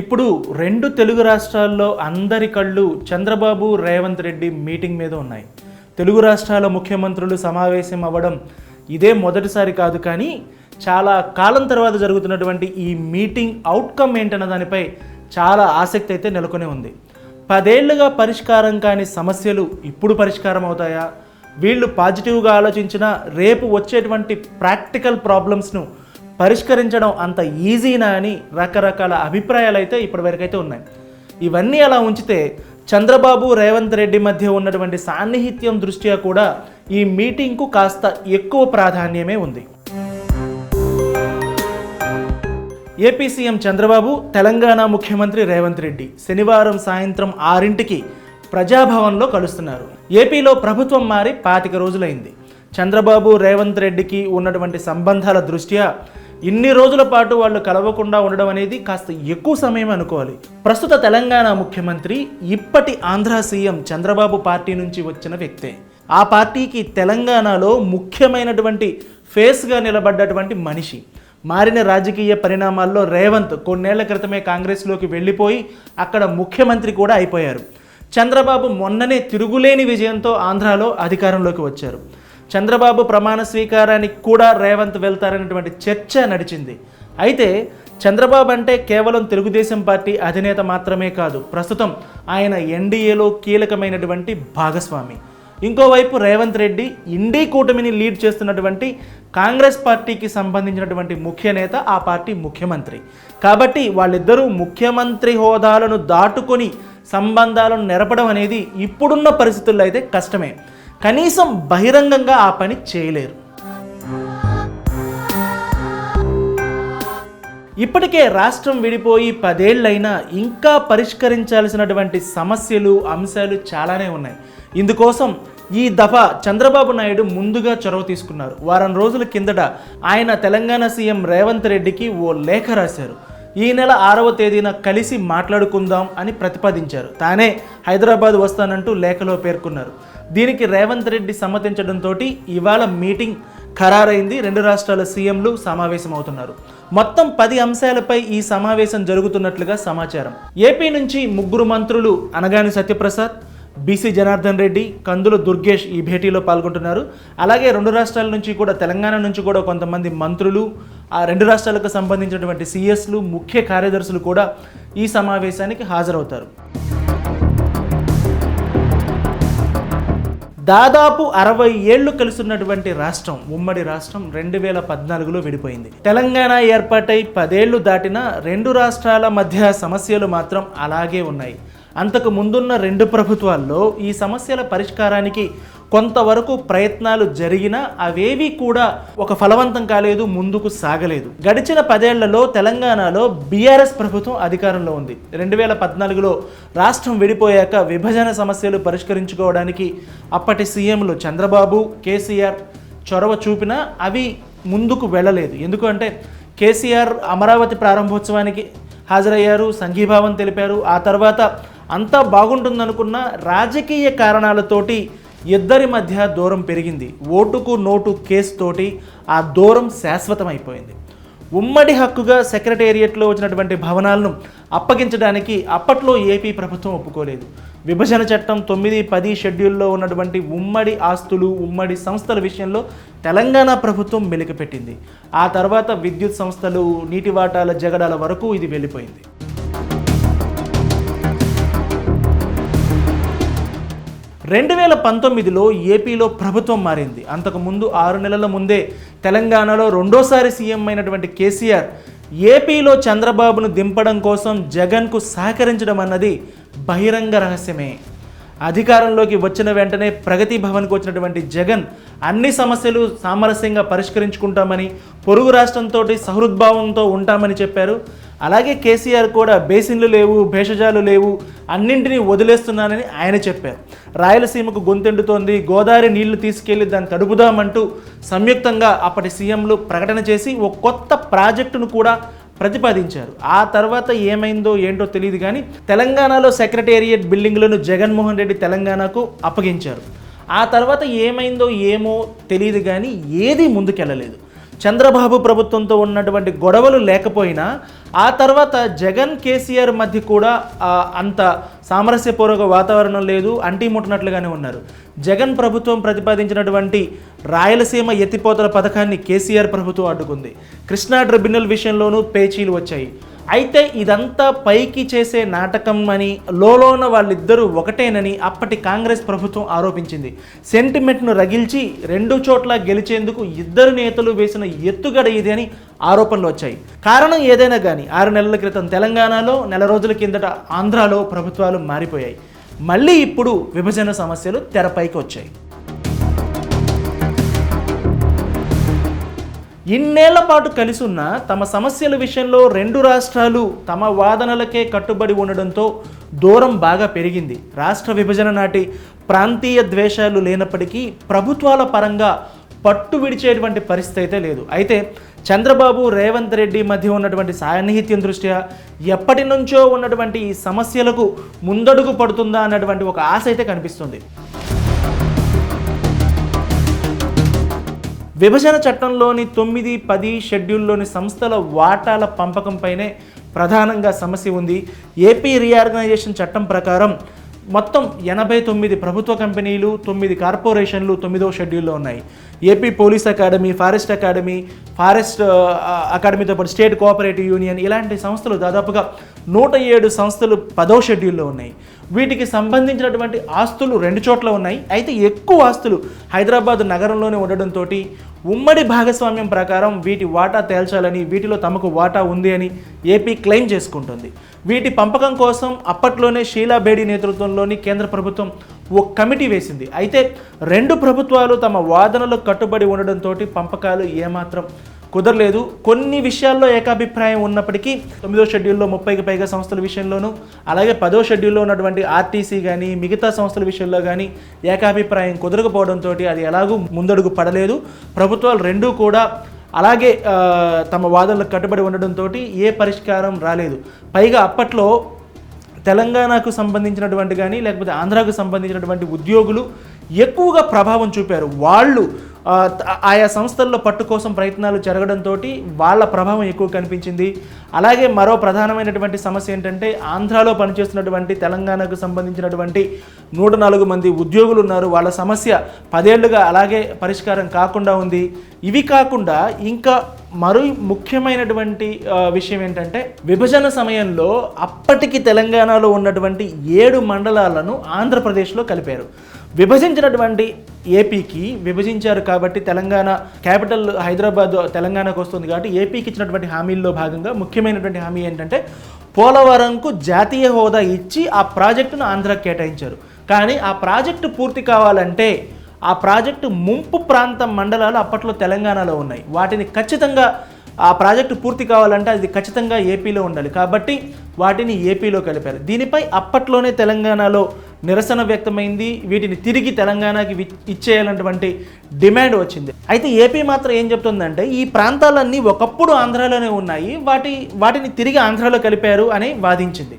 ఇప్పుడు రెండు తెలుగు రాష్ట్రాల్లో అందరి కళ్ళు చంద్రబాబు రేవంత్ రెడ్డి మీటింగ్ మీద ఉన్నాయి. తెలుగు రాష్ట్రాల ముఖ్యమంత్రులు సమావేశం అవ్వడం ఇదే మొదటిసారి కాదు కానీ చాలా కాలం తర్వాత జరుగుతున్నటువంటి ఈ మీటింగ్ అవుట్కమ్ ఏంటన్న దానిపై చాలా ఆసక్తి అయితే నెలకొని ఉంది. పదేళ్ళుగా పరిష్కారం కాని సమస్యలు ఇప్పుడు పరిష్కారం అవుతాయా? వీళ్ళు పాజిటివ్గా ఆలోచించిన రేపు వచ్చేటువంటి ప్రాక్టికల్ ప్రాబ్లమ్స్ను పరిష్కరించడం అంత ఈజీనా అని రకరకాల అభిప్రాయాలు అయితే ఇప్పటివరకైతే ఉన్నాయి. ఇవన్నీ అలా ఉంచితే చంద్రబాబు రేవంత్ రెడ్డి మధ్య ఉన్నటువంటి సాన్నిహిత్యం దృష్ట్యా కూడా ఈ మీటింగ్కు కాస్త ఎక్కువ ప్రాధాన్యమే ఉంది. ఏపీ సీఎం చంద్రబాబు తెలంగాణ ముఖ్యమంత్రి రేవంత్ రెడ్డి శనివారం సాయంత్రం ఆరింటికి ప్రజాభవన్లో కలుస్తున్నారు. ఏపీలో ప్రభుత్వం మారి పాతిక రోజులైంది. చంద్రబాబు రేవంత్ రెడ్డికి ఉన్నటువంటి సంబంధాల దృష్ట్యా ఇన్ని రోజుల పాటు వాళ్ళు కలవకుండా ఉండడం అనేది కాస్త ఎక్కువ సమయం అనుకోవాలి. ప్రస్తుత తెలంగాణ ముఖ్యమంత్రి ఇప్పటి ఆంధ్ర సీఎం చంద్రబాబు పార్టీ నుంచి వచ్చిన వ్యక్తే. ఆ పార్టీకి తెలంగాణలో ముఖ్యమైనటువంటి ఫేస్గా నిలబడ్డటువంటి మనిషి. మారిన రాజకీయ పరిణామాల్లో రేవంత్ కొన్నేళ్ళ క్రితమే కాంగ్రెస్లోకి వెళ్ళిపోయి అక్కడ ముఖ్యమంత్రి కూడా అయిపోయారు. చంద్రబాబు మొన్ననే తిరుగులేని విజయంతో ఆంధ్రాలో అధికారంలోకి వచ్చారు. చంద్రబాబు ప్రమాణ స్వీకారానికి కూడా రేవంత్ వెళ్తారనేటువంటి చర్చ నడిచింది. అయితే చంద్రబాబు అంటే కేవలం తెలుగుదేశం పార్టీ అధినేత మాత్రమే కాదు ప్రస్తుతం ఆయన ఎన్డీఏలో కీలకమైనటువంటి భాగస్వామి. ఇంకోవైపు రేవంత్ రెడ్డి ఇండీ కూటమిని లీడ్ చేస్తున్నటువంటి కాంగ్రెస్ పార్టీకి సంబంధించినటువంటి ముఖ్య నేత ఆ పార్టీ ముఖ్యమంత్రి. కాబట్టి వాళ్ళిద్దరూ ముఖ్యమంత్రి హోదాలను దాటుకొని సంబంధాలను నెరపడం అనేది ఇప్పుడున్న పరిస్థితుల్లో అయితే కష్టమే. కనీసం బహిరంగంగా ఆ పని చేయలేరు. ఇప్పటికే రాష్ట్రం విడిపోయి పదేళ్ళైనా ఇంకా పరిష్కరించాల్సినటువంటి సమస్యలు అంశాలు చాలానే ఉన్నాయి. ఇందుకోసం ఈ దఫా చంద్రబాబు నాయుడు ముందుగా చొరవ తీసుకున్నారు. వారం రోజుల కిందట ఆయన తెలంగాణ సీఎం రేవంత్ రెడ్డికి ఓ లేఖ రాశారు. ఈ నెల ఆరవ తేదీన కలిసి మాట్లాడుకుందాం అని ప్రతిపాదించారు. తానే హైదరాబాద్ వస్తానంటూ లేఖలో పేర్కొన్నారు. దీనికి రేవంత్ రెడ్డి సమ్మతించడంతో ఇవాళ మీటింగ్ ఖరారైంది. రెండు రాష్ట్రాల సీఎంలు సమావేశమవుతున్నారు. మొత్తం పది అంశాలపై ఈ సమావేశం జరుగుతున్నట్లుగా సమాచారం. ఏపీ నుంచి ముగ్గురు మంత్రులు అనగాని సత్యప్రసాద్ బీసీ జనార్దన్ రెడ్డి కందుల దుర్గేష్ ఈ భేటీలో పాల్గొంటున్నారు. అలాగే రెండు రాష్ట్రాల నుంచి కూడా తెలంగాణ నుంచి కూడా కొంతమంది మంత్రులు ఆ రెండు రాష్ట్రాలకు సంబంధించినటువంటి సిఎస్లు ముఖ్య కార్యదర్శులు కూడా ఈ సమావేశానికి హాజరవుతారు. దాదాపు అరవై ఏళ్ళు కలిసినటువంటి రాష్ట్రం ఉమ్మడి రాష్ట్రం రెండు వేల పద్నాలుగులో విడిపోయింది. తెలంగాణ ఏర్పాటై పదేళ్ళు దాటిన రెండు రాష్ట్రాల మధ్య సమస్యలు మాత్రం అలాగే ఉన్నాయి. అంతకు ముందున్న రెండు ప్రభుత్వాల్లో ఈ సమస్యల పరిష్కారానికి కొంతవరకు ప్రయత్నాలు జరిగినా అవేవి కూడా ఒక ఫలవంతం కాలేదు ముందుకు సాగలేదు. గడిచిన పదేళ్ళలో తెలంగాణలో బీఆర్ఎస్ ప్రభుత్వం అధికారంలో ఉంది. రెండు వేల పద్నాలుగులో రాష్ట్రం విడిపోయాక విభజన సమస్యలు పరిష్కరించుకోవడానికి అప్పటి సీఎంలు చంద్రబాబు కేసీఆర్ చొరవ చూపినా అవి ముందుకు వెళ్ళలేదు. ఎందుకంటే కేసీఆర్ అమరావతి ప్రారంభోత్సవానికి హాజరయ్యారు సంఘీభావం తెలిపారు. ఆ తర్వాత అంతా బాగుంటుందనుకున్న రాజకీయ కారణాలతోటి ఇద్దరి మధ్య దూరం పెరిగింది. ఓటుకు నోటు కేసు తోటి ఆ దూరం శాశ్వతమైపోయింది. ఉమ్మడి హక్కుగా సెక్రటేరియట్లో వచ్చినటువంటి భవనాలను అప్పగించడానికి అప్పట్లో ఏపీ ప్రభుత్వం ఒప్పుకోలేదు. విభజన చట్టం తొమ్మిది పది షెడ్యూల్లో ఉన్నటువంటి ఉమ్మడి ఆస్తులు ఉమ్మడి సంస్థల విషయంలో తెలంగాణ ప్రభుత్వం మెలికపెట్టింది. ఆ తర్వాత విద్యుత్ సంస్థలు నీటి వాటాల జగడాల వరకు ఇది వెళ్ళిపోయింది. రెండు వేల పంతొమ్మిదిలో ఏపీలో ప్రభుత్వం మారింది. అంతకుముందు ఆరు నెలల ముందే తెలంగాణలో రెండోసారి సీఎం అయినటువంటి కేసీఆర్ ఏపీలో చంద్రబాబును దింపడం కోసం జగన్కు సహకరించడం అన్నది బహిరంగ రహస్యమే. అధికారంలోకి వచ్చిన వెంటనే ప్రగతి భవన్కి వచ్చినటువంటి జగన్ అన్ని సమస్యలు సామరస్యంగా పరిష్కరించుకుంటామని పొరుగు రాష్ట్రంతో సహృద్భావంతో ఉంటామని చెప్పారు. అలాగే కేసీఆర్ కూడా బేసిన్లు లేవు భేషజాలు లేవు అన్నింటినీ వదిలేస్తున్నానని ఆయన చెప్పారు. రాయలసీమకు గొంతెండుతోంది గోదావరి నీళ్ళు తీసుకెళ్ళి దాన్ని తడుపుదామంటూ సంయుక్తంగా అప్పటి సీఎంలు ప్రకటన చేసి ఓ కొత్త ప్రాజెక్టును కూడా ప్రతిపాదించారు. ఆ తర్వాత ఏమైందో ఏంటో తెలియదు కానీ తెలంగాణలో సెక్రటేరియట్ బిల్డింగ్లను జగన్మోహన్ రెడ్డి తెలంగాణకు అప్పగించారు. ఆ తర్వాత ఏమైందో ఏమో తెలియదు కానీ ఏది ముందుకెళ్ళలేదు. చంద్రబాబు ప్రభుత్వంతో ఉన్నటువంటి గొడవలు లేకపోయినా ఆ తర్వాత జగన్ కేసీఆర్ మధ్య కూడా అంత సామరస్యపూర్వక వాతావరణం లేదు అంటీముట్టినట్లుగానే ఉన్నారు. జగన్ ప్రభుత్వం ప్రతిపాదించినటువంటి రాయలసీమ ఎత్తిపోతల పథకాన్ని కేసీఆర్ ప్రభుత్వం అడ్డుకుంది. కృష్ణా ట్రిబ్యునల్ విషయంలోనూ పేచీలు వచ్చాయి. అయితే ఇదంతా పైకి చేసే నాటకం అని లోలోన వాళ్ళిద్దరూ ఒకటేనని అప్పటి కాంగ్రెస్ ప్రభుత్వం ఆరోపించింది. సెంటిమెంట్ను రగిల్చి రెండు చోట్ల గెలిచేందుకు ఇద్దరు నేతలు వేసిన ఎత్తుగడ ఇది అని ఆరోపణలు వచ్చాయి. కారణం ఏదైనా కానీ ఆరు నెలల క్రితం తెలంగాణలో నెల రోజుల కిందట ఆంధ్రాలో ప్రభుత్వాలు మారిపోయాయి. మళ్ళీ ఇప్పుడు విభజన సమస్యలు తెరపైకి వచ్చాయి. ఇన్నేళ్ళ పాటు కలిసి ఉన్న తమ సమస్యల విషయంలో రెండు రాష్ట్రాలు తమ వాదనలకే కట్టుబడి ఉండడంతో దూరం బాగా పెరిగింది. రాష్ట్ర విభజన నాటి ప్రాంతీయ ద్వేషాలు లేనప్పటికీ ప్రభుత్వాల పరంగా పట్టు విడిచేటువంటి పరిస్థితి అయితే లేదు. అయితే చంద్రబాబు రేవంత్ రెడ్డి మధ్య ఉన్నటువంటి సాన్నిహిత్యం దృష్ట్యా ఎప్పటి నుంచో ఉన్నటువంటి ఈ సమస్యలకు ముందడుగు పడుతుందా అన్నటువంటి ఒక ఆశ అయితే కనిపిస్తుంది. విభజన చట్టంలోని తొమ్మిది పది షెడ్యూల్లోని సంస్థల వాటాల పంపకంపైనే ప్రధానంగా సమస్య ఉంది. ఏపీ రీఆర్గనైజేషన్ చట్టం ప్రకారం మొత్తం ఎనభై తొమ్మిది ప్రభుత్వ కంపెనీలు తొమ్మిది కార్పొరేషన్లు తొమ్మిదో షెడ్యూల్లో ఉన్నాయి. AP police academy forest academy forest అకాడమీతో పాటు స్టేట్ కోఆపరేటివ్ యూనియన్ ఇలాంటి సంస్థలు దాదాపుగా నూట ఏడు సంస్థలు పదో షెడ్యూల్లో ఉన్నాయి. వీటికి సంబంధించినటువంటి ఆస్తులు రెండు చోట్ల ఉన్నాయి. అయితే ఎక్కువ ఆస్తులు హైదరాబాద్ నగరంలోనే ఉండడంతో ఉమ్మడి భాగస్వామ్యం ప్రకారం వీటి వాటా తేల్చాలని వీటిలో తమకు వాటా ఉంది అని ఏపీ క్లెయిమ్ చేసుకుంటుంది. వీటి పంపకం కోసం అప్పట్లోనే షీలాబేడి నేతృత్వంలోని కేంద్ర ప్రభుత్వం ఓ కమిటీ వేసింది. అయితే రెండు ప్రభుత్వాలు తమ వాదనలకు కట్టుబడి ఉండడంతో పంపకాలు ఏమాత్రం కుదరలేదు. కొన్ని విషయాల్లో ఏకాభిప్రాయం ఉన్నప్పటికీ తొమ్మిదో షెడ్యూల్లో ముప్పైకి పైగా సంస్థల విషయంలోనూ అలాగే పదో షెడ్యూల్లో ఉన్నటువంటి ఆర్టీసీ కానీ మిగతా సంస్థల విషయంలో కానీ ఏకాభిప్రాయం కుదరకపోవడంతో అది ఎలాగూ ముందడుగు పడలేదు. ప్రభుత్వాలు రెండూ కూడా అలాగే తమ వాదనలకు కట్టుబడి ఉండడంతో ఏ పరిష్కారం రాలేదు. పైగా అప్పట్లో తెలంగాణకు సంబంధించినటువంటి కానీ లేకపోతే ఆంధ్రాకు సంబంధించినటువంటి ఉద్యోగులు ఎక్కువగా ప్రభావం చూపారు. వాళ్ళు ఆయా సంస్థల్లో పట్టు కోసం ప్రయత్నాలు జరగడంతో వాళ్ళ ప్రభావం ఎక్కువ కనిపించింది. అలాగే మరో ప్రధానమైనటువంటి సమస్య ఏంటంటే ఆంధ్రాలో పనిచేస్తున్నటువంటి తెలంగాణకు సంబంధించినటువంటి నూట నాలుగు మంది ఉద్యోగులు ఉన్నారు. వాళ్ళ సమస్య పదేళ్ళుగా అలాగే పరిష్కారం కాకుండా ఉంది. ఇవి కాకుండా ఇంకా మరో ముఖ్యమైనటువంటి విషయం ఏంటంటే విభజన సమయంలో అప్పటికి తెలంగాణలో ఉన్నటువంటి ఏడు మండలాలను ఆంధ్రప్రదేశ్లో కలిపారు. విభజించినటువంటి ఏపీకి విభజించారు కాబట్టి తెలంగాణ క్యాపిటల్ హైదరాబాద్ తెలంగాణకు వస్తుంది కాబట్టి ఏపీకి ఇచ్చినటువంటి హామీల్లో భాగంగా ముఖ్యమైనటువంటి హామీ ఏంటంటే పోలవరంకు జాతీయ హోదా ఇచ్చి ఆ ప్రాజెక్టును ఆంధ్రాకి కేటాయించారు. కానీ ఆ ప్రాజెక్టు పూర్తి కావాలంటే ఆ ప్రాజెక్టు ముంపు ప్రాంత మండలాలు అప్పట్లో తెలంగాణలో ఉన్నాయి. వాటిని ఖచ్చితంగా ఆ ప్రాజెక్టు పూర్తి కావాలంటే అది ఖచ్చితంగా ఏపీలో ఉండాలి. కాబట్టి వాటిని ఏపీలో కలిపారు. దీనిపై అప్పట్లోనే తెలంగాణలో నిరసన వ్యక్తమైంది. వీటిని తిరిగి తెలంగాణకి ఇచ్చేయాలన్నటువంటి డిమాండ్ వచ్చింది. అయితే ఏపీ మాత్రం ఏం చెప్తుందంటే ఈ ప్రాంతాలన్నీ ఒకప్పుడు ఆంధ్రాలోనే ఉన్నాయి. వాటి వాటిని తిరిగి ఆంధ్రాలో కలిపారు అని వాదించింది.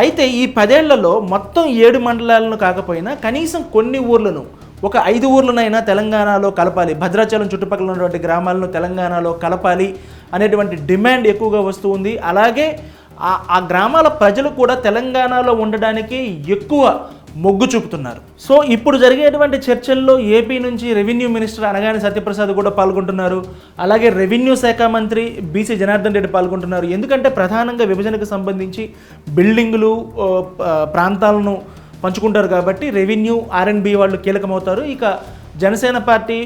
అయితే ఈ పదేళ్ళలో మొత్తం ఏడు మండలాలను కాకపోయినా కనీసం కొన్ని ఊర్లను ఒక ఐదు ఊర్లనైనా తెలంగాణలో కలపాలి. భద్రాచలం చుట్టుపక్కల ఉన్నటువంటి గ్రామాలను తెలంగాణలో కలపాలి అనేటువంటి డిమాండ్ ఎక్కువగా వస్తూ ఉంది. అలాగే ఆ గ్రామాల ప్రజలు కూడా తెలంగాణలో ఉండడానికి ఎక్కువ మొగ్గు చూపుతున్నారు. సో ఇప్పుడు జరిగేటువంటి చర్చల్లో ఏపీ నుంచి రెవెన్యూ మినిస్టర్ అనగానే సత్యప్రసాద్ కూడా పాల్గొంటున్నారు. అలాగే రెవెన్యూ శాఖ మంత్రి బీసీ జనార్దన్ రెడ్డి పాల్గొంటున్నారు. ఎందుకంటే ప్రధానంగా విభజనకు సంబంధించి బిల్డింగులు ప్రాంతాలను పంచుకుంటారు కాబట్టి రెవెన్యూ ఆర్ఎండ్బి వాళ్ళు కీలకమవుతారు. ఇక జనసేన పార్టీ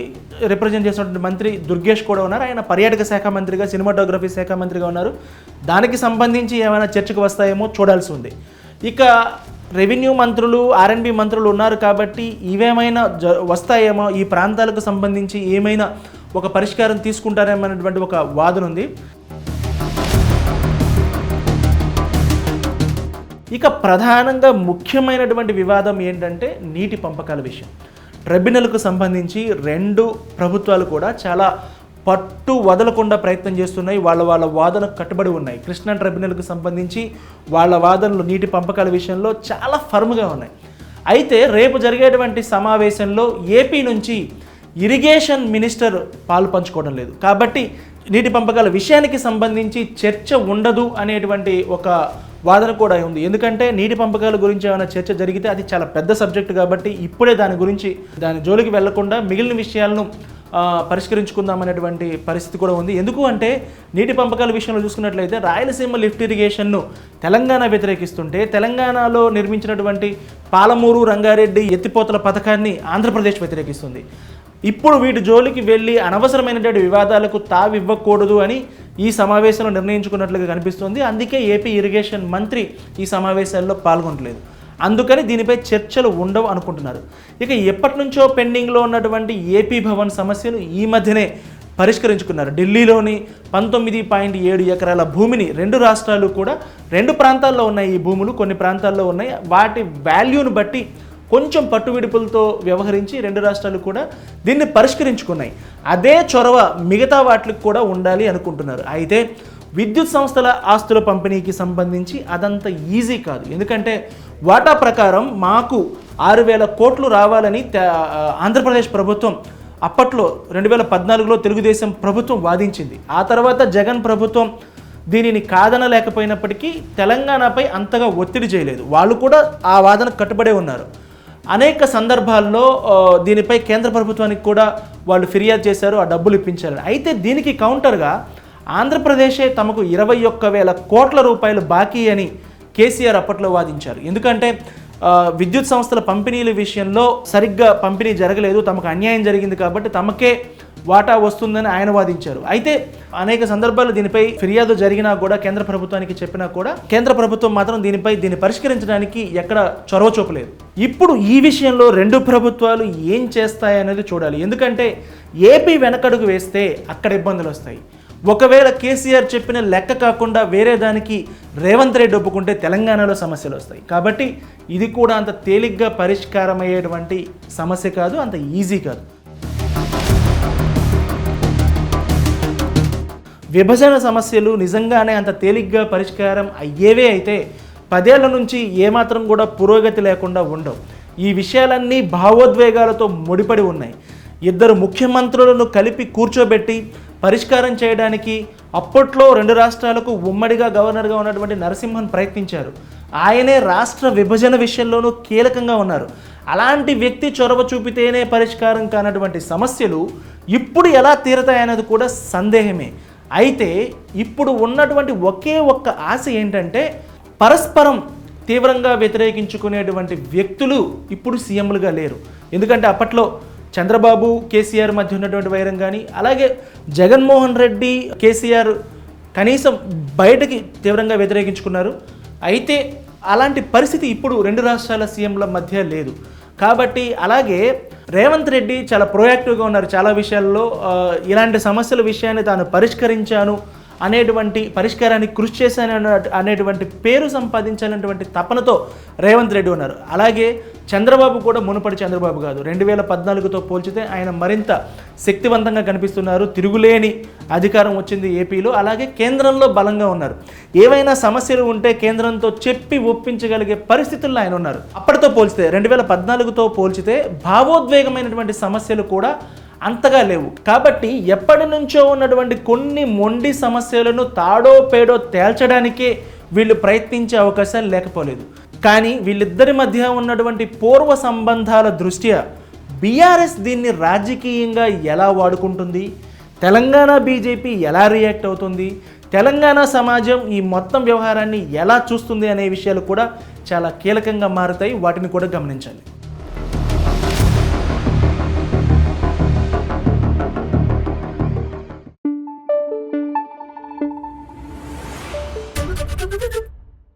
రిప్రజెంట్ చేసినటువంటి మంత్రి దుర్గేష్ కూడా ఉన్నారు. ఆయన పర్యాటక శాఖ మంత్రిగా సినిమాటోగ్రఫీ శాఖ మంత్రిగా ఉన్నారు. దానికి సంబంధించి ఏమైనా చర్చకు వస్తాయేమో చూడాల్సి ఉంది. ఇక రెవెన్యూ మంత్రులు ఆర్ఎన్బి మంత్రులు ఉన్నారు కాబట్టి ఇవేమైనా జ వస్తాయేమో ఈ ప్రాంతాలకు సంబంధించి ఏమైనా ఒక పరిష్కారం తీసుకుంటారేమో అనేటువంటి ఒక వాదన ఉంది. ఇక ప్రధానంగా ముఖ్యమైనటువంటి వివాదం ఏంటంటే నీటి పంపకాల విషయం. ట్రిబ్యునల్కు సంబంధించి రెండు ప్రభుత్వాలు కూడా చాలా పట్టు వదలకుండా ప్రయత్నం చేస్తున్నాయి. వాళ్ళ వాళ్ళ వాదనకు కట్టుబడి ఉన్నాయి. కృష్ణా ట్రిబ్యునల్కు సంబంధించి వాళ్ళ వాదనలు నీటి పంపకాల విషయంలో చాలా ఫర్మ్గా ఉన్నాయి. అయితే రేపు జరిగేటువంటి సమావేశంలో ఏపీ నుంచి ఇరిగేషన్ మినిస్టర్ పాలు పంచుకోవడం లేదు. కాబట్టి నీటి పంపకాల విషయానికి సంబంధించి చర్చ ఉండదు అనేటువంటి ఒక వాదన కూడా ఉంది. ఎందుకంటే నీటి పంపకాల గురించి ఏమైనా చర్చ జరిగితే అది చాలా పెద్ద సబ్జెక్టు కాబట్టి ఇప్పుడే దాని గురించి దాని జోలికి వెళ్ళకుండా మిగిలిన విషయాలను పరిష్కరించుకుందామనేటువంటి పరిష్కరించుకుందాం అనేటువంటి పరిస్థితి కూడా ఉంది. ఎందుకు అంటే నీటి పంపకాల విషయంలో చూసుకున్నట్లయితే రాయలసీమ లిఫ్ట్ ఇరిగేషన్ను తెలంగాణ వ్యతిరేకిస్తుంటే తెలంగాణలో నిర్మించినటువంటి పాలమూరు రంగారెడ్డి ఎత్తిపోతల పథకాన్ని ఆంధ్రప్రదేశ్ వ్యతిరేకిస్తుంది. ఇప్పుడు వీటి జోలికి వెళ్ళి అనవసరమైనటువంటి వివాదాలకు తావివ్వకూడదు అని ఈ సమావేశంలో నిర్ణయించుకున్నట్లుగా కనిపిస్తుంది. అందుకే ఏపీ ఇరిగేషన్ మంత్రి ఈ సమావేశాల్లో పాల్గొనట్లేదు. అందుకని దీనిపై చర్చలు ఉండవు అనుకుంటున్నారు. ఇక ఎప్పటి నుంచో పెండింగ్లో ఉన్నటువంటి ఏపీ భవన్ సమస్యను ఈ మధ్యనే పరిష్కరించుకున్నారు. ఢిల్లీలోని పంతొమ్మిది పాయింట్ ఏడు ఎకరాల భూమిని రెండు రాష్ట్రాలు కూడా రెండు ప్రాంతాల్లో ఉన్నాయి ఈ భూములు కొన్ని ప్రాంతాల్లో ఉన్నాయి. వాటి వాల్యూను బట్టి కొంచెం పట్టువిడుపులతో వ్యవహరించి రెండు రాష్ట్రాలు కూడా దీన్ని పరిష్కరించుకున్నాయి. అదే చొరవ మిగతా వాటికి కూడా ఉండాలి అనుకుంటున్నారు. అయితే విద్యుత్ సంస్థల ఆస్తుల పంపిణీకి సంబంధించి అదంత ఈజీ కాదు. ఎందుకంటే వాటా ప్రకారం మాకు ఆరు వేల కోట్లు రావాలని ఆంధ్రప్రదేశ్ ప్రభుత్వం అప్పట్లో రెండు వేల పద్నాలుగులో తెలుగుదేశం ప్రభుత్వం వాదించింది. ఆ తర్వాత జగన్ ప్రభుత్వం దీనిని కాదనలేకపోయినప్పటికీ తెలంగాణపై అంతగా ఒత్తిడి చేయలేదు. వాళ్ళు కూడా ఆ వాదనకు కట్టుబడే ఉన్నారు. అనేక సందర్భాల్లో దీనిపై కేంద్ర ప్రభుత్వానికి కూడా వాళ్ళు ఫిర్యాదు చేశారు ఆ డబ్బులు ఇప్పించారని. అయితే దీనికి కౌంటర్గా ఆంధ్రప్రదేశే తమకు ఇరవై ఒక్క వేల కోట్ల రూపాయలు బాకీ అని కేసీఆర్ అప్పట్లో వాదించారు. ఎందుకంటే విద్యుత్ సంస్థల పంపిణీల విషయంలో సరిగ్గా పంపిణీ జరగలేదు తమకు అన్యాయం జరిగింది కాబట్టి తమకే వాటా వస్తుందని ఆయన వాదించారు. అయితే అనేక సందర్భాల్లో దీనిపై ఫిర్యాదు జరిగినా కూడా కేంద్ర ప్రభుత్వానికి చెప్పినా కూడా కేంద్ర ప్రభుత్వం మాత్రం దీనిపై దీన్ని పరిష్కరించడానికి ఎక్కడ చొరవ చూపలేదు. ఇప్పుడు ఈ విషయంలో రెండు ప్రభుత్వాలు ఏం చేస్తాయనేది చూడాలి. ఎందుకంటే ఏపీ వెనకడుగు వేస్తే అక్కడ ఇబ్బందులు వస్తాయి. ఒకవేళ కేసీఆర్ చెప్పిన లెక్క కాకుండా వేరే దానికి రేవంత్ రెడ్డి ఒప్పుకుంటే తెలంగాణలో సమస్యలు వస్తాయి. కాబట్టి ఇది కూడా అంత తేలిగ్గా పరిష్కారమయ్యేటువంటి సమస్య కాదు అంత ఈజీ కాదు. విభజన సమస్యలు నిజంగానే అంత తేలిగ్గా పరిష్కారం అయ్యేవే అయితే పదేళ్ళ నుంచి ఏమాత్రం కూడా పురోగతి లేకుండా ఉండవు. ఈ విషయాలన్నీ భావోద్వేగాలతో ముడిపడి ఉన్నాయి. ఇద్దరు ముఖ్యమంత్రులను కలిపి కూర్చోబెట్టి పరిష్కారం చేయడానికి అప్పట్లో రెండు రాష్ట్రాలకు ఉమ్మడిగా గవర్నర్గా ఉన్నటువంటి నరసింహన్ ప్రయత్నించారు. ఆయనే రాష్ట్ర విభజన విషయంలోనూ కీలకంగా ఉన్నారు. అలాంటి వ్యక్తి చొరవ చూపితేనే పరిష్కారం కానటువంటి సమస్యలు ఇప్పుడు ఎలా తీరతాయన్నది కూడా సందేహమే. అయితే ఇప్పుడు ఉన్నటువంటి ఒకే ఒక్క ఆశ ఏంటంటే పరస్పరం తీవ్రంగా వ్యతిరేకించుకునేటువంటి వ్యక్తులు ఇప్పుడు సీఎంలుగా లేరు. ఎందుకంటే అప్పట్లో చంద్రబాబు కేసీఆర్ మధ్య ఉన్నటువంటి వైరం కానీ అలాగే జగన్మోహన్ రెడ్డి కేసీఆర్ కనీసం బయటకి తీవ్రంగా వ్యతిరేకించుకున్నారు. అయితే అలాంటి పరిస్థితి ఇప్పుడు రెండు రాష్ట్రాల సీఎంల మధ్య లేదు. కాబట్టి అలాగే రేవంత్ రెడ్డి చాలా ప్రొయాక్టివ్గా ఉన్నారు. చాలా విషయాల్లో ఇలాంటి సమస్యల విషయాన్ని తాను పరిష్కరించాను అనేటువంటి పరిష్కారానికి కృషి చేశాను అనేటువంటి పేరు సంపాదించాలనేటువంటి తపనతో రేవంత్ రెడ్డి ఉన్నారు. అలాగే చంద్రబాబు కూడా మునుపటి చంద్రబాబు కాదు. రెండు వేల పద్నాలుగుతో పోల్చితే ఆయన మరింత శక్తివంతంగా కనిపిస్తున్నారు. తిరుగులేని అధికారం వచ్చింది ఏపీలో. అలాగే కేంద్రంలో బలంగా ఉన్నారు. ఏవైనా సమస్యలు ఉంటే కేంద్రంతో చెప్పి ఒప్పించగలిగే పరిస్థితుల్లో ఆయన ఉన్నారు. అప్పటితో పోల్చితే రెండు వేల పద్నాలుగుతో పోల్చితే భావోద్వేగమైనటువంటి సమస్యలు కూడా అంతగా లేవు. కాబట్టి ఎప్పటి నుంచో ఉన్నటువంటి కొన్ని మొండి సమస్యలను తాడో పేడో తేల్చడానికే వీళ్ళు ప్రయత్నించే అవకాశాలు లేకపోలేదు. కానీ వీళ్ళిద్దరి మధ్య ఉన్నటువంటి పూర్వ సంబంధాల దృష్ట్యా బీఆర్ఎస్ దీన్ని రాజకీయంగా ఎలా వాడుకుంటుంది? తెలంగాణ బీజేపీ ఎలా రియాక్ట్ అవుతుంది? తెలంగాణ సమాజం ఈ మొత్తం వ్యవహారాన్ని ఎలా చూస్తుంది అనే విషయాలు కూడా చాలా కీలకంగా మారుతాయి. వాటిని కూడా గమనించాలి